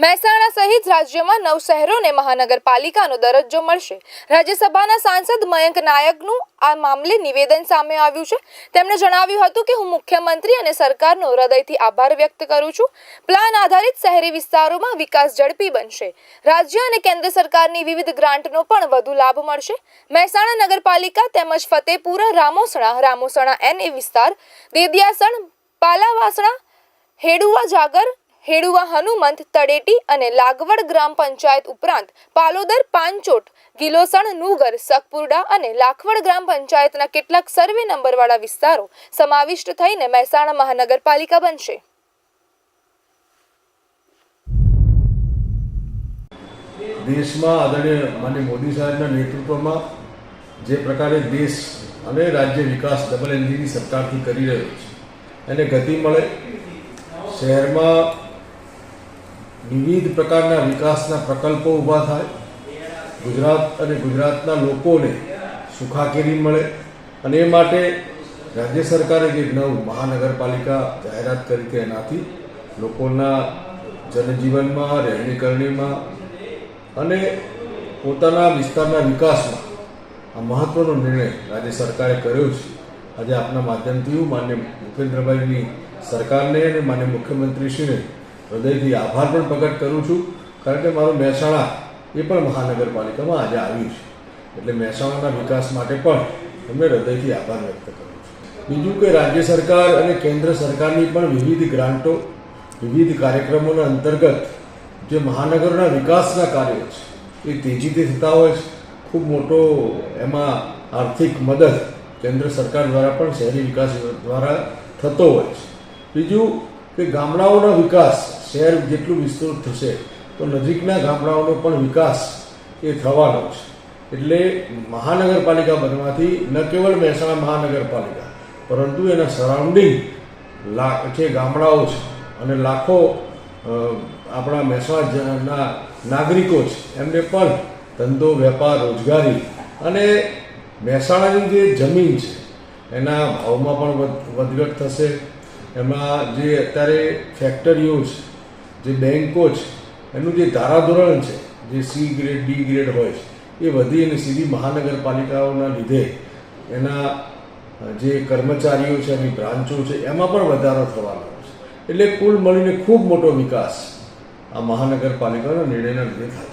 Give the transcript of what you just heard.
મહેસાણા સહિત રાજ્યમાં નવ શહેરોને મહાનગરપાલિકાનો દરજ્જો મળશે. રાજ્યસભાના સાંસદ મયંક નાયકનું આ મામલે નિવેદન સામે આવ્યું છે. તેમણે જણાવ્યું હતું કે હું મુખ્યમંત્રી અને સરકારનો હૃદયથી આભાર વ્યક્ત કરું છું. પ્લાન આધારિત શહેરી વિસ્તારોમાં વિકાસ ઝડપી બનશે. રાજ્ય અને કેન્દ્ર સરકારની વિવિધ ગ્રાન્ટનો પણ વધુ લાભ મળશે. મહેસાણા નગરપાલિકા તેમજ ફતેપુરા, રામોસણા રામોસણા એન એ વિસ્તાર દેદિયાસણ પાલાવાસણા હેડુવા જાગર હેડુવા હનુમંત તળેટી અને લાગવડ ગ્રામ પંચાયત ઉપરાંત પાલોદર પાંચોટ ગિલોસણ, નુગર, સકપુરડા અને લાખવડ ગ્રામ પંચાયતના કેટલાક સર્વે નંબરવાળા વિસ્તારો સમાવિષ્ટ થઈને મહેસાણા મહાનગરપાલિકા બનશે. દેશમાં આદરણીય માનની મોદી સાહેબના નેતૃત્વમાં જે પ્રકારે દેશ અને રાજ્ય વિકાસ ડબલ એન્જિનની સરકારથી કરી રહ્યો છે. એને ગતિ મળે. શહેરમાં વિવિધ પ્રકારના વિકાસના પ્રકલ્પો ઊભા થાય. ગુજરાત અને ગુજરાતના લોકોને સુખાકારી મળે અને એ માટે રાજ્ય સરકારે જે નવ મહાનગરપાલિકા જાહેરાત કરી કે એનાથી લોકોના જનજીવનમાં રહેણી કરણીમાં અને પોતાના વિસ્તારના વિકાસમાં આ મહત્વનો નિર્ણય રાજ્ય સરકારે કર્યો છે. આજે આપના માધ્યમથી હું માન્ય ભૂપેન્દ્રભાઈની સરકારને અને માન્ય મુખ્યમંત્રીશ્રીને હૃદયથી આભાર પણ પ્રગટ કરું છું. કારણ કે મારું મહેસાણા એ પણ મહાનગરપાલિકામાં આજે આવ્યું છે. એટલે મહેસાણાના વિકાસ માટે પણ અમે હૃદયથી આભાર વ્યક્ત કરું છું. બીજું કે રાજ્ય સરકાર અને કેન્દ્ર સરકારની પણ વિવિધ ગ્રાન્ટો, વિવિધ કાર્યક્રમોના અંતર્ગત જે મહાનગરોના વિકાસના કાર્યો છે, એ તેજીથી થતા હોય છે. ખૂબ મોટો એમાં આર્થિક મદદ કેન્દ્ર સરકાર દ્વારા પણ શહેરી વિકાસ દ્વારા થતો હોય છે. બીજું કે ગામડાઓનો વિકાસ શહેર જેટલું વિસ્તૃત થશે, તો નજીકના ગામડાઓનો પણ વિકાસ એ થવાનો છે. એટલે મહાનગરપાલિકા બનવાથી ન કેવળ મહેસાણા મહાનગરપાલિકા, પરંતુ એના સરાઉન્ડિંગ લા, જે ગામડાઓ છે અને લાખો આપણા મહેસાણાના નાગરિકો છે, એમને પણ ધંધો, વેપાર, રોજગારી અને મહેસાણાની જે જમીન છે, એના ભાવમાં પણ વધ- વધઘટ થશે. એમાં જે અત્યારે ફેક્ટરીઓ છે, જે બેન્કો છે, એનું જે ધારાધોરણ છે, જે સી ગ્રેડ ડી ગ્રેડ હોય છે, એ વધી અને સીધી મહાનગરપાલિકાઓના લીધે એના જે કર્મચારીઓ છે એની બ્રાન્ચો છે, એમાં પણ વધારો થવાનો છે. એટલે કુલ મળીને ખૂબ મોટો વિકાસ આ મહાનગરપાલિકાના નિર્ણયના લીધે થાય